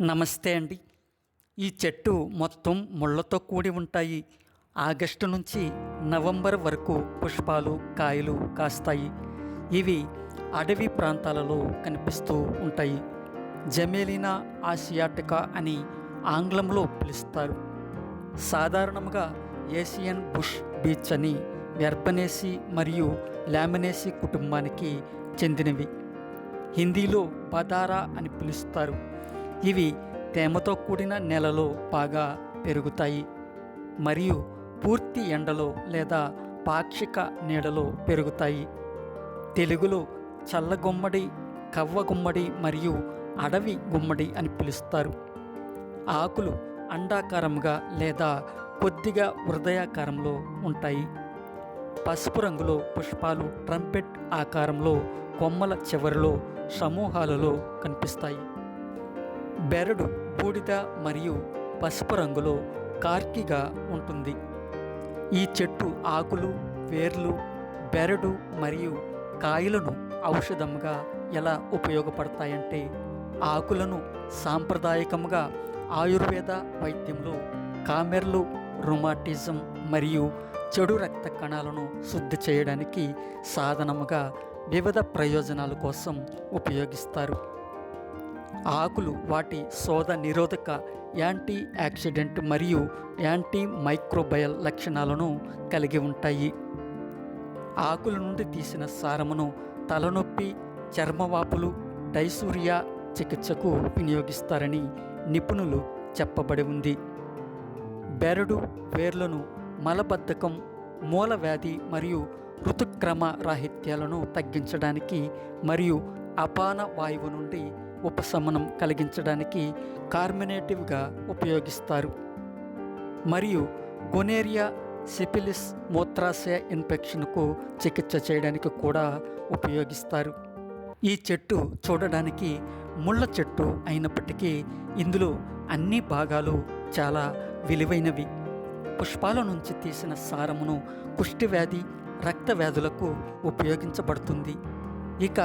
నమస్తే అండి. ఈ చెట్టు మొత్తం ముళ్ళతో కూడి ఉంటాయి. ఆగస్టు నుంచి నవంబర్ వరకు పుష్పాలు కాయలు కాస్తాయి. ఇవి అడవి ప్రాంతాలలో కనిపిస్తూ ఉంటాయి. జమేలినా ఆసియాటికా అని ఆంగ్లంలో పిలుస్తారు. సాధారణంగా ఏషియన్ బుష్ బీచ్ అని వెర్బనేసి మరియు లామినేసి కుటుంబానికి చెందినవి. హిందీలో బదారా అని పిలుస్తారు. ఇవి తేమతో కూడిన నెలలో బాగా పెరుగుతాయి మరియు పూర్తి ఎండలో లేదా పాక్షిక నీడలో పెరుగుతాయి. తెలుగులో చల్లగుమ్మడి కవ్వ గుమ్మడి మరియు అడవి గుమ్మడి అని పిలుస్తారు. ఆకులు అండాకారంగా లేదా కొద్దిగా హృదయాకారంలో ఉంటాయి. పసుపు రంగులో పుష్పాలు ట్రంపెట్ ఆకారంలో కొమ్మల చివరిలో సమూహాలలో కనిపిస్తాయి. బెరడు బూడిద మరియు పసుపు రంగులో కార్కిగా ఉంటుంది. ఈ చెట్టు ఆకులు వేర్లు బెరడు మరియు కాయలను ఔషధంగా ఎలా ఉపయోగపడతాయంటే ఆకులను సాంప్రదాయకంగా ఆయుర్వేద వైద్యంలో కామెర్లు రుమాటిజం మరియు చెడు రక్త కణాలను శుద్ధి చేయడానికి సాధనముగా వివిధ ప్రయోజనాల కోసం ఉపయోగిస్తారు. ఆకులు వాటి శోధ నిరోధక యాంటీ యాక్సిడెంట్ మరియు యాంటీ మైక్రోబయల్ లక్షణాలను కలిగి ఉంటాయి. ఆకుల నుండి తీసిన సారమును తలనొప్పి చర్మవాపులు డైసూరియా చికిత్సకు వినియోగిస్తారని నిపుణులు చెప్పబడి ఉంది. బెరడు వేర్లను మలబద్ధకం మూలవ్యాధి మరియు ఋతుక్రమ రాహిత్యాలను తగ్గించడానికి మరియు అపాన వాయువు నుండి ఉపశమనం కలిగించడానికి కార్మినేటివ్గా ఉపయోగిస్తారు. మరియు గొనేరియా సిపిలిస్ మూత్రాశయ ఇన్ఫెక్షన్కు చికిత్స చేయడానికి కూడా ఉపయోగిస్తారు. ఈ చెట్టు చూడడానికి ముళ్ళ చెట్టు అయినప్పటికీ ఇందులో అన్ని భాగాలు చాలా విలువైనవి. పుష్పాల నుంచి తీసిన సారమును కుష్టివ్యాధి రక్త వ్యాధులకు ఉపయోగించబడుతుంది. ఇక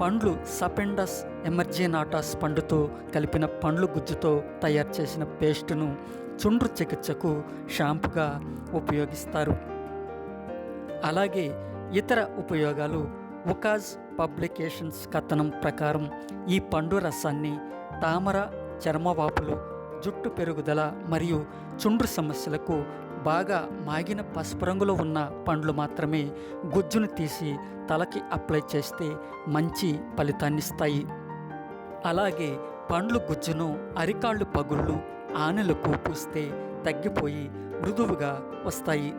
పండ్లు సపెండస్ ఎమర్జీనాటాస్ పండుతో కలిపిన పండ్లు గుజ్జుతో తయారు చేసిన పేస్టును చుండ్రు చికిత్సకు షాంపుగా ఉపయోగిస్తారు. అలాగే ఇతర ఉపయోగాలు ఉకాజ్ పబ్లికేషన్స్ కథనం ప్రకారం ఈ పండు రసాన్ని తామర చర్మవాపులు జుట్టు పెరుగుదల మరియు చుండ్రు సమస్యలకు బాగా మాగిన పసుపు రంగులో ఉన్న పండ్లు మాత్రమే గుజ్జును తీసి తలకి అప్లై చేస్తే మంచి ఫలితాన్నిస్తాయి. అలాగే పండ్లు గుజ్జును అరికాళ్ళు పగుళ్ళు ఆనెలకు పూస్తే తగ్గిపోయి మృదువుగా వస్తాయి.